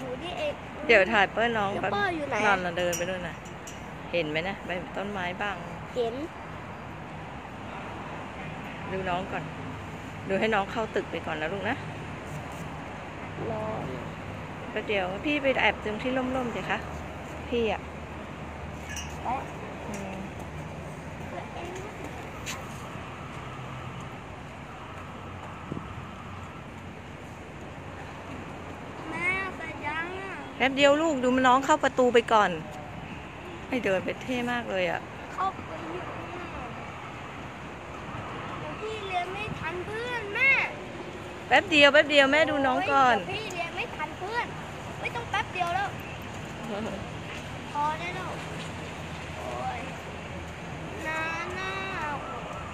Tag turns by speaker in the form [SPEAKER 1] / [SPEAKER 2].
[SPEAKER 1] อยู่ที่เอก
[SPEAKER 2] เดี๋ยวถ่ายเปิ้ลน้อง
[SPEAKER 1] เดี๋ยว
[SPEAKER 2] แป๊บ
[SPEAKER 1] เปิ้ลอยู่ไหน
[SPEAKER 2] นอนเราเดินไปด้วยนะเห็นไหมนะใบต้นไม้บ้าง
[SPEAKER 1] เห็น
[SPEAKER 2] ดูน้องก่อน ดูให้น้องเข้าตึกไปก่อนนะลูกนะ
[SPEAKER 1] รอ
[SPEAKER 2] แป๊บเดียวพี่ไปแอบตรงที่ร่มๆสิคะพี่อะ
[SPEAKER 1] แป๊บ
[SPEAKER 2] อืม
[SPEAKER 1] แม่เสร็จยังอะ
[SPEAKER 2] แป๊บเดียวลูกดูมันน้องเข้าประตูไปก่อน ให้เดินไปเท่มากเลยอะ
[SPEAKER 1] เข้าไปอยู่เดี๋ยวพี่เรียนไม่ทันเพื่อนแม่
[SPEAKER 2] แป๊บเดียวแป๊บเดียวแม่ดูน้องก่อน
[SPEAKER 1] โยเดี๋ยวพี่เรียนไม่ทันเพื่อน ไม่ต้องแป๊บเดียวแล้วพอได้แล้ว